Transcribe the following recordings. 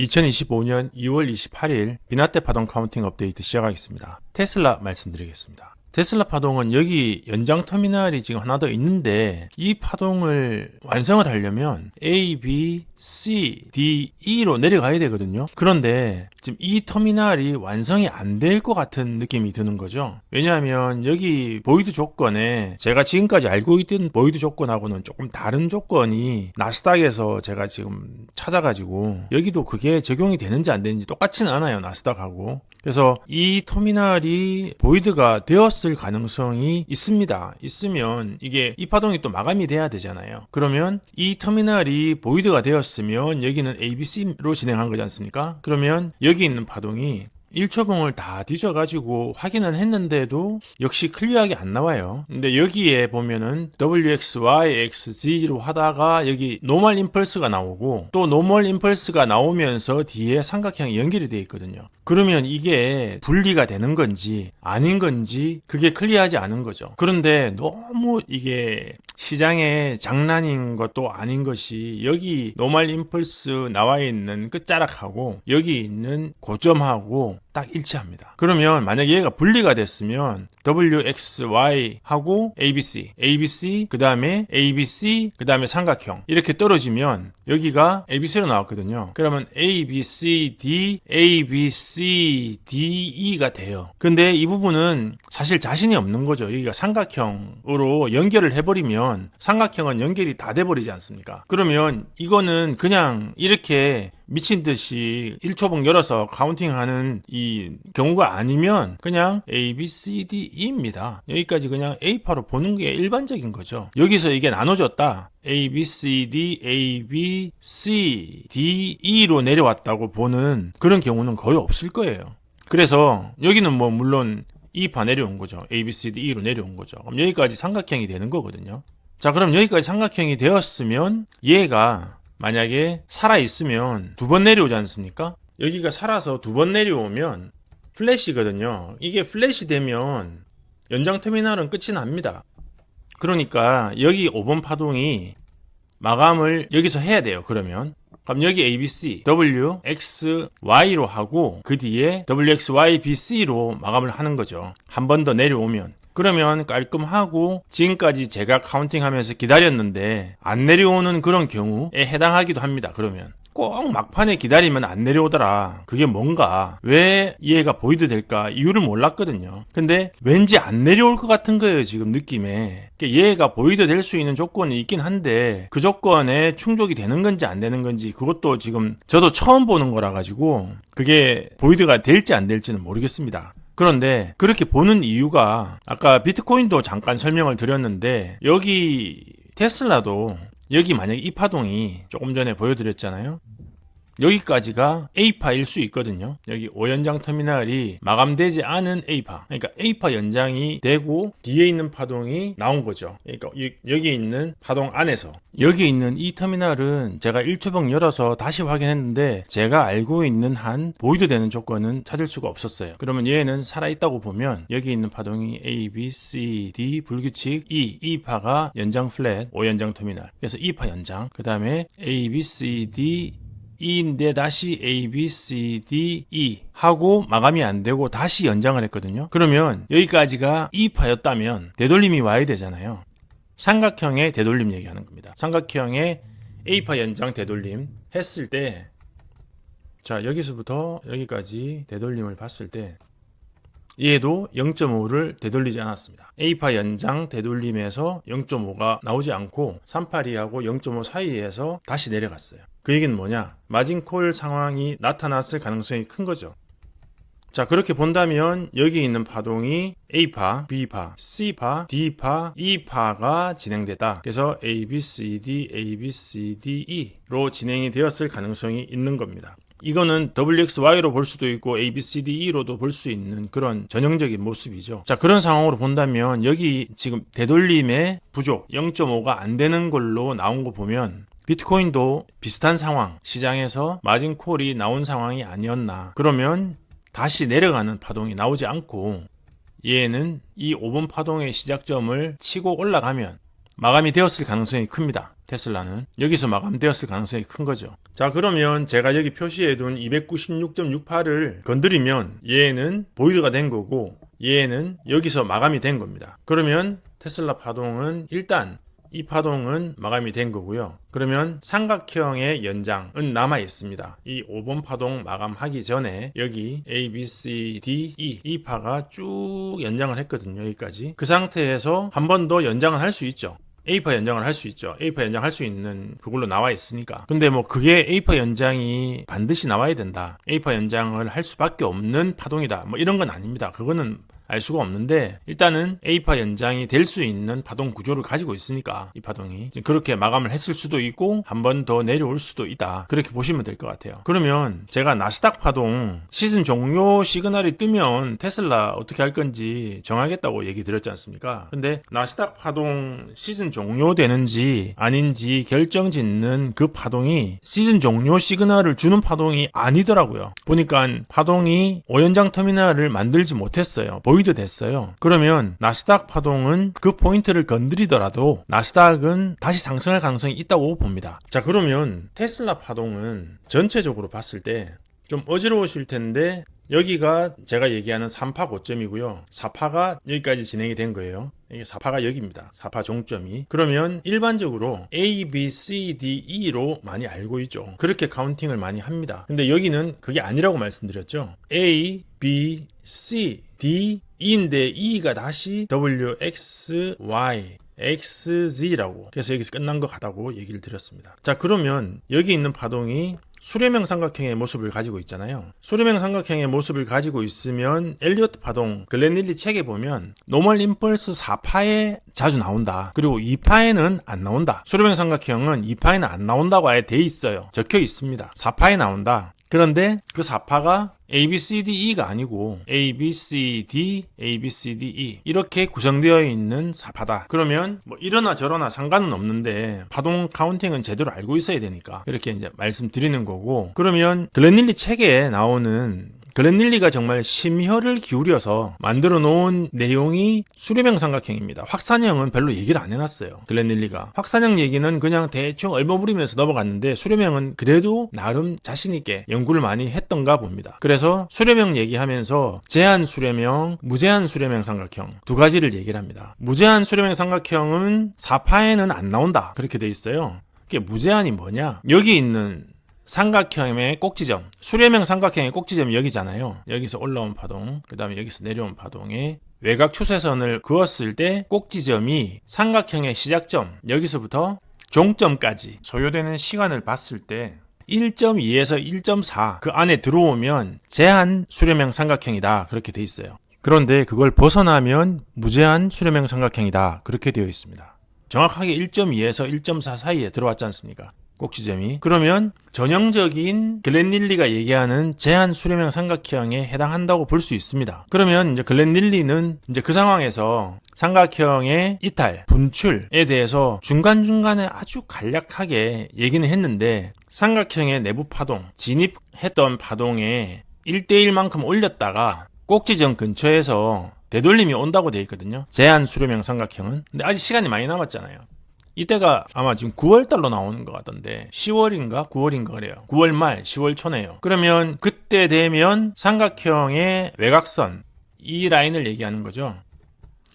2025년 2월 28일 비나테 파동 카운팅 업데이트 시작하겠습니다. 테슬라 말씀드리겠습니다. 테슬라 파동은 여기 연장 터미널이 지금 하나 더 있는데 이 파동을 완성을 하려면 A, B, C, D, E로 내려가야 되거든요. 그런데 지금 이 터미널이 완성이 안 될 것 같은 느낌이 드는 거죠. 왜냐하면 여기 보이드 조건에 제가 지금까지 알고 있던 보이드 조건하고는 조금 다른 조건이 나스닥에서 제가 지금 찾아가지고 여기도 그게 적용이 되는지 안 되는지 똑같지는 않아요. 나스닥하고. 그래서 이 터미널이 보이드가 되었을 가능성이 있습니다. 있으면 이게 이 파동이 또 마감이 돼야 되잖아요. 그러면 이 터미널이 보이드가 되었으면 여기는 ABC로 진행한 거지 않습니까? 그러면 여기 있는 파동이 1초봉을 다 뒤져가지고 확인은 했는데도 역시 클리어하게 안 나와요. 근데 여기에 보면은 WX, Y, X, Z로 하다가 여기 노멀 임펄스가 나오고 또 노멀 임펄스가 나오면서 뒤에 삼각형이 연결이 되어 있거든요. 그러면 이게 분리가 되는 건지 아닌 건지 그게 클리어하지 않은 거죠. 그런데 너무 이게 시장에 장난인 것도 아닌 것이 여기 노멀 임펄스 나와 있는 끝자락하고 여기 있는 고점하고 딱 일치합니다. 그러면 만약 얘가 분리가 됐으면 WX, Y 하고 ABC, ABC 그 다음에 ABC 그 다음에 삼각형 이렇게 떨어지면 여기가 ABC로 나왔거든요. 그러면 A, B, C, D, A, B, C, D, E가 돼요. 근데 이 부분은 사실 자신이 없는 거죠. 여기가 삼각형으로 연결을 해버리면 삼각형은 연결이 다 돼버리지 않습니까? 그러면 이거는 그냥 이렇게 미친 듯이 1초봉 열어서 카운팅하는 이 경우가 아니면 그냥 A, B, C, D, E입니다. 여기까지 그냥 A파로 보는 게 일반적인 거죠. 여기서 이게 나눠졌다. A, B, C, D, A, B, C, D, E로 내려왔다고 보는 그런 경우는 거의 없을 거예요. 그래서 여기는 뭐 물론 E파 내려온 거죠. A, B, C, D, E로 내려온 거죠. 그럼 여기까지 삼각형이 되는 거거든요. 자, 그럼 여기까지 삼각형이 되었으면 얘가 만약에 살아 있으면 두 번 내려오지 않습니까? 여기가 살아서 두 번 내려오면 플래시거든요. 이게 플래시 되면 연장 터미널은 끝이 납니다. 그러니까 여기 5번 파동이 마감을 여기서 해야 돼요. 그러면 그럼 여기 ABC, W, X, Y로 하고 그 뒤에 W, X, Y, B, C로 마감을 하는 거죠. 한 번 더 내려오면 그러면 깔끔하고 지금까지 제가 카운팅하면서 기다렸는데 안 내려오는 그런 경우에 해당하기도 합니다. 그러면 꼭 막판에 기다리면 안 내려오더라. 그게 뭔가 왜 이해가 보이드 될까 이유를 몰랐거든요. 근데 왠지 안 내려올 것 같은 거예요. 지금 느낌에 이해가 보이드 될 수 있는 조건이 있긴 한데 그 조건에 충족이 되는 건지 안 되는 건지 그것도 지금 저도 처음 보는 거라 가지고 그게 보이드가 될지 안 될지는 모르겠습니다. 그런데 그렇게 보는 이유가 아까 비트코인도 잠깐 설명을 드렸는데 여기 테슬라도 여기 만약에 이 파동이 조금 전에 보여드렸잖아요. 여기까지가 A파일 수 있거든요. 여기 5연장 터미널이 마감되지 않은 A파. 그러니까 A파 연장이 되고 뒤에 있는 파동이 나온 거죠. 그러니까 여기 있는 파동 안에서 여기 있는 이 터미널은 제가 1초봉 열어서 다시 확인했는데 제가 알고 있는 한 보이드 되는 조건은 찾을 수가 없었어요. 그러면 얘는 살아있다고 보면 여기 있는 파동이 A, B, C, D 불규칙 E, E파가 연장 플랫 5연장 터미널. 그래서 E파 연장. 그 다음에 A, B, C, D E인데 다시 A, B, C, D, E 하고 마감이 안 되고 다시 연장을 했거든요. 그러면 여기까지가 E파였다면 되돌림이 와야 되잖아요. 삼각형의 되돌림 얘기하는 겁니다. 삼각형의 A파 연장 되돌림 했을 때 자, 여기서부터 여기까지 되돌림을 봤을 때 얘도 0.5를 되돌리지 않았습니다. A파 연장 되돌림에서 0.5가 나오지 않고 382하고 0.5 사이에서 다시 내려갔어요. 그 얘기는 뭐냐? 마진콜 상황이 나타났을 가능성이 큰 거죠. 자, 그렇게 본다면 여기 있는 파동이 A파, B파, C파, D파, E파가 진행됐다. 그래서 A, B, C, D, A, B, C, D, E로 진행이 되었을 가능성이 있는 겁니다. 이거는 WXY로 볼 수도 있고 ABCDE로도 볼 수 있는 그런 전형적인 모습이죠. 자, 그런 상황으로 본다면 여기 지금 되돌림의 부족 0.5가 안 되는 걸로 나온 거 보면 비트코인도 비슷한 상황, 시장에서 마진콜이 나온 상황이 아니었나. 그러면 다시 내려가는 파동이 나오지 않고 얘는 이 5번 파동의 시작점을 치고 올라가면 마감이 되었을 가능성이 큽니다. 테슬라는 여기서 마감되었을 가능성이 큰 거죠. 자 그러면 제가 여기 표시해둔 296.68을 건드리면 얘는 보이드가 된 거고 얘는 여기서 마감이 된 겁니다. 그러면 테슬라 파동은 일단 이 파동은 마감이 된 거고요. 그러면 삼각형의 연장은 남아 있습니다. 이 5번 파동 마감하기 전에 여기 A, B, C, D, E 이 파가 쭉 연장을 했거든요. 여기까지. 그 상태에서 한 번 더 연장을 할 수 있죠. A파 연장을 할 수 있죠. A파 연장할 수 있는 그걸로 나와 있으니까. 근데 뭐 그게 A파 연장이 반드시 나와야 된다. A파 연장을 할 수밖에 없는 파동이다. 뭐 이런 건 아닙니다. 그거는 알 수가 없는데 일단은 A파 연장이 될 수 있는 파동 구조를 가지고 있으니까 이 파동이 그렇게 마감을 했을 수도 있고 한 번 더 내려올 수도 있다. 그렇게 보시면 될 것 같아요. 그러면 제가 나스닥 파동 시즌 종료 시그널이 뜨면 테슬라 어떻게 할 건지 정하겠다고 얘기 드렸지 않습니까? 근데 나스닥 파동 시즌 종료되는지 아닌지 결정 짓는 그 파동이 시즌 종료 시그널을 주는 파동이 아니더라고요. 보니까 파동이 5연장 터미널을 만들지 못했어요. 보이 드 됐어요. 그러면 나스닥 파동은 그 포인트를 건드리더라도 나스닥은 다시 상승할 가능성이 있다고 봅니다. 자, 그러면 테슬라 파동은 전체적으로 봤을 때 좀 어지러우실 텐데 여기가 제가 얘기하는 3파 고점이고요. 4파가 여기까지 진행이 된 거예요. 이게 4파가 여기입니다. 4파 종점이. 그러면 일반적으로 A, B, C, D, E로 많이 알고 있죠. 그렇게 카운팅을 많이 합니다. 근데 여기는 그게 아니라고 말씀드렸죠. A, B, C, D, E인데 E가 다시 W, X, Y, XZ라고 그래서 여기서 끝난 것 같다고 얘기를 드렸습니다. 자 그러면 여기 있는 파동이 수렴형 삼각형의 모습을 가지고 있잖아요. 수렴형 삼각형의 모습을 가지고 있으면 엘리어트 파동 글렌릴리 책에 보면 노멀 임펄스 4파에 자주 나온다. 그리고 2파에는 안 나온다. 수렴형 삼각형은 2파에는 안 나온다고 아예 돼 있어요. 적혀 있습니다. 4파에 나온다. 그런데 그 4파가 A, B, C, D, E가 아니고 A, B, C, D, A, B, C, D, E 이렇게 구성되어 있는 4파다. 그러면 뭐 이러나 저러나 상관은 없는데 파동 카운팅은 제대로 알고 있어야 되니까 이렇게 이제 말씀드리는 거고 그러면 글렌닐리 책에 나오는 글렌닐리가 정말 심혈을 기울여서 만들어 놓은 내용이 수렴형 삼각형입니다. 확산형은 별로 얘기를 안 해놨어요. 글렌닐리가. 확산형 얘기는 그냥 대충 얼버무리면서 넘어갔는데 수렴형은 그래도 나름 자신 있게 연구를 많이 했던가 봅니다. 그래서 수렴형 얘기하면서 제한 수렴형, 무제한 수렴형 삼각형 두 가지를 얘기를 합니다. 무제한 수렴형 삼각형은 4파에는 안 나온다. 그렇게 돼 있어요. 그게 무제한이 뭐냐? 여기 있는 삼각형의 꼭지점, 수렴형 삼각형의 꼭지점이 여기잖아요. 여기서 올라온 파동, 그 다음에 여기서 내려온 파동에 외곽 추세선을 그었을 때 꼭지점이 삼각형의 시작점, 여기서부터 종점까지 소요되는 시간을 봤을 때 1.2에서 1.4 그 안에 들어오면 제한 수렴형 삼각형이다. 그렇게 돼 있어요. 그런데 그걸 벗어나면 무제한 수렴형 삼각형이다. 그렇게 되어 있습니다. 정확하게 1.2에서 1.4 사이에 들어왔지 않습니까? 꼭지점이 그러면 전형적인 글렌닐리가 얘기하는 제한 수렴형 삼각형에 해당한다고 볼 수 있습니다. 그러면 이제 글렌닐리는 이제 그 상황에서 삼각형의 이탈, 분출에 대해서 중간중간에 아주 간략하게 얘기는 했는데 삼각형의 내부 파동, 진입했던 파동에 1대1만큼 올렸다가 꼭지점 근처에서 되돌림이 온다고 되어 있거든요. 제한 수렴형 삼각형은. 근데 아직 시간이 많이 남았잖아요. 이때가 아마 지금 9월 달로 나오는 것 같던데 10월인가 9월인가 그래요. 9월 말 10월 초네요. 그러면 그때 되면 삼각형의 외곽선 이 라인을 얘기하는 거죠.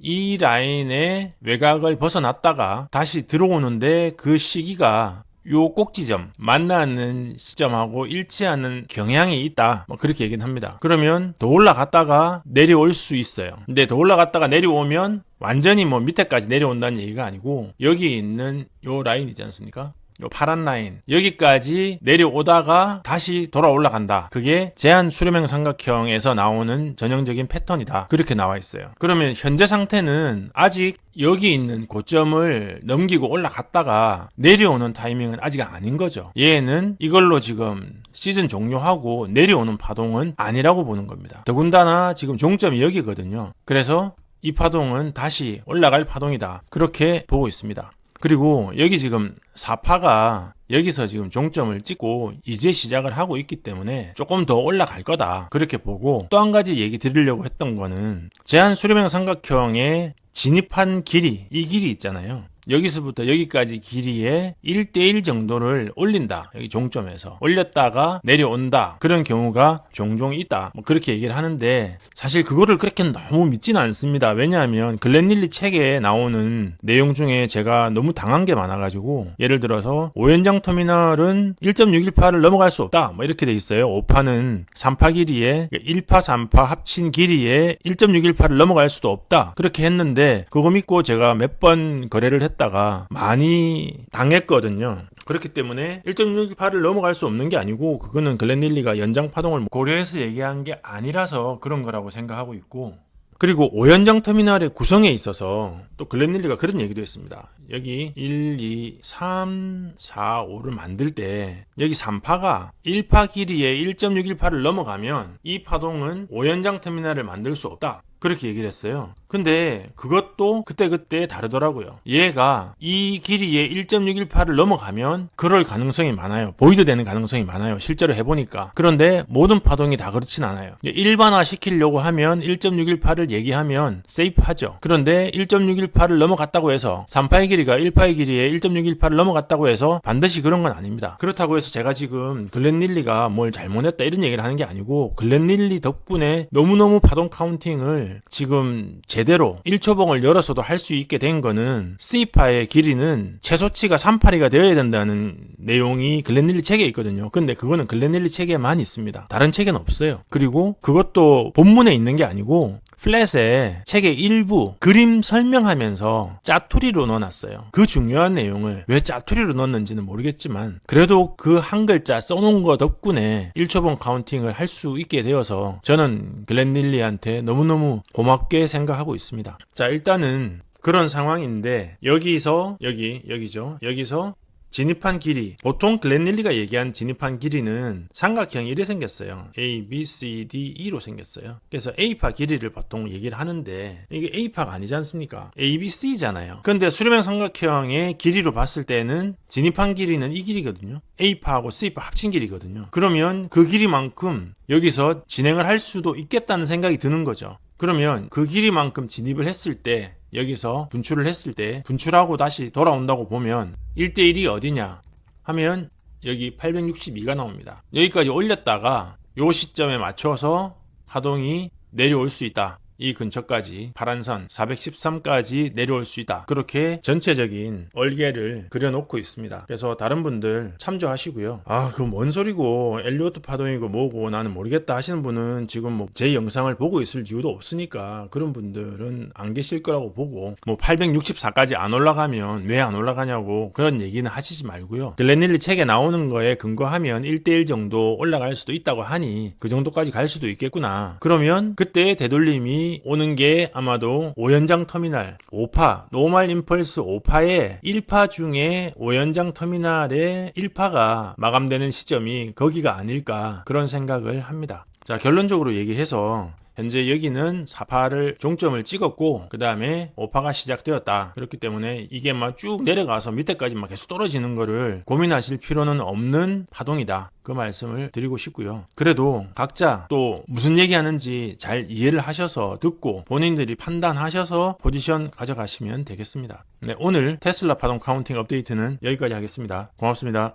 이 라인의 외곽을 벗어났다가 다시 들어오는데 그 시기가 요 꼭지점 만나는 시점하고 일치하는 경향이 있다. 뭐 그렇게 얘기는 합니다. 그러면 더 올라갔다가 내려올 수 있어요. 근데 더 올라갔다가 내려오면 완전히 뭐 밑에까지 내려온다는 얘기가 아니고 여기 있는 요 라인 있지 않습니까? 요 파란 라인 여기까지 내려오다가 다시 돌아 올라간다. 그게 제한 수렴형 삼각형에서 나오는 전형적인 패턴이다. 그렇게 나와 있어요. 그러면 현재 상태는 아직 여기 있는 고점을 넘기고 올라갔다가 내려오는 타이밍은 아직 아닌 거죠. 얘는 이걸로 지금 시즌 종료하고 내려오는 파동은 아니라고 보는 겁니다. 더군다나 지금 종점이 여기거든요. 그래서 이 파동은 다시 올라갈 파동이다. 그렇게 보고 있습니다. 그리고 여기 지금 4파가 여기서 지금 종점을 찍고 이제 시작을 하고 있기 때문에 조금 더 올라갈 거다. 그렇게 보고 또 한 가지 얘기 드리려고 했던 거는 제한 수렴형 삼각형에 진입한 길이 이 길이 있잖아요. 여기서부터 여기까지 길이의 1대1 정도를 올린다. 여기 종점에서. 올렸다가 내려온다. 그런 경우가 종종 있다. 뭐 그렇게 얘기를 하는데 사실 그거를 그렇게 너무 믿지는 않습니다. 왜냐하면 글렌릴리 책에 나오는 내용 중에 제가 너무 당한 게 많아가지고 예를 들어서 오연장 터미널은 1.618을 넘어갈 수 없다. 뭐 이렇게 돼 있어요. 5파는 3파 길이에 1파, 3파 합친 길이에 1.618을 넘어갈 수도 없다. 그렇게 했는데 그거 믿고 제가 몇 번 거래를 했 다가 많이 당했거든요. 그렇기 때문에 1.618을 넘어갈 수 없는 게 아니고 그거는 글렌릴리가 연장 파동을 고려해서 얘기한 게 아니라서 그런 거라고 생각하고 있고 그리고 오연장 터미널의 구성에 있어서 또 글렌릴리가 그런 얘기도 했습니다. 여기 1, 2, 3, 4, 5를 만들 때 여기 3파가 1파 길이에 1.618을 넘어가면 이 파동은 오연장 터미널을 만들 수 없다. 그렇게 얘기를 했어요. 근데 그것도 그때그때 다르더라고요. 얘가 이 길이에 1.618을 넘어가면 그럴 가능성이 많아요. 보이드 되는 가능성이 많아요. 실제로 해보니까. 그런데 모든 파동이 다 그렇진 않아요. 일반화 시키려고 하면 1.618을 얘기하면 세이프하죠. 그런데 1.618을 넘어갔다고 해서 3파의 길이가 1파의 길이에 1.618을 넘어갔다고 해서 반드시 그런 건 아닙니다. 그렇다고 해서 제가 지금 글렌릴리가 뭘 잘못했다 이런 얘기를 하는 게 아니고 글렌릴리 덕분에 너무너무 파동 카운팅을 지금 제대로 1초봉을 열어서도 할 수 있게 된 거는 C파의 길이는 최소치가 3파리가 되어야 된다는 내용이 글렌릴리 책에 있거든요. 근데 그거는 글렌릴리 책에만 있습니다. 다른 책에는 없어요. 그리고 그것도 본문에 있는 게 아니고 플랫에 책의 일부 그림 설명하면서 짜투리로 넣어놨어요. 그 중요한 내용을 왜 짜투리로 넣었는지는 모르겠지만 그래도 그 한 글자 써놓은 거 덕분에 1초봉 카운팅을 할 수 있게 되어서 저는 글렌릴리한테 너무너무 고맙게 생각하고 있습니다. 자 일단은 그런 상황인데 여기서 여기 여기죠. 여기서 진입한 길이 보통 글렌릴리가 얘기한 진입한 길이는 삼각형이 이렇게 생겼어요. A, B, C, D, E로 생겼어요. 그래서 A파 길이를 보통 얘기를 하는데 이게 A파가 아니지 않습니까? A, B, C잖아요. 근데 수렴형 삼각형의 길이로 봤을 때는 진입한 길이는 이 길이거든요. A파하고 C파 합친 길이거든요. 그러면 그 길이만큼 여기서 진행을 할 수도 있겠다는 생각이 드는 거죠. 그러면 그 길이만큼 진입을 했을 때 여기서 분출을 했을 때 분출하고 다시 돌아온다고 보면 1대1이 어디냐 하면 여기 862가 나옵니다. 여기까지 올렸다가 요 시점에 맞춰서 파동이 내려올 수 있다. 이 근처까지 파란선 413까지 내려올 수 있다. 그렇게 전체적인 얼개를 그려놓고 있습니다. 그래서 다른 분들 참조하시고요. 아, 그 뭔 소리고 엘리오트 파동이고 뭐고 나는 모르겠다 하시는 분은 지금 뭐 제 영상을 보고 있을 이유도 없으니까 그런 분들은 안 계실 거라고 보고 뭐 864까지 안 올라가면 왜 안 올라가냐고 그런 얘기는 하시지 말고요. 글렌릴리 책에 나오는 거에 근거하면 1대1 정도 올라갈 수도 있다고 하니 그 정도까지 갈 수도 있겠구나. 그러면 그때 되돌림이 오는 게 아마도 오연장 터미널 5파 노멀 임펄스 5파의 1파 중에 오연장 터미널의 1파가 마감되는 시점이 거기가 아닐까 그런 생각을 합니다. 자 결론적으로 얘기해서 현재 여기는 4파를 종점을 찍었고 그 다음에 5파가 시작되었다. 그렇기 때문에 이게 막 쭉 내려가서 밑에까지 막 계속 떨어지는 거를 고민하실 필요는 없는 파동이다. 그 말씀을 드리고 싶고요. 그래도 각자 또 무슨 얘기하는지 잘 이해를 하셔서 듣고 본인들이 판단하셔서 포지션 가져가시면 되겠습니다. 네, 오늘 테슬라 파동 카운팅 업데이트는 여기까지 하겠습니다. 고맙습니다.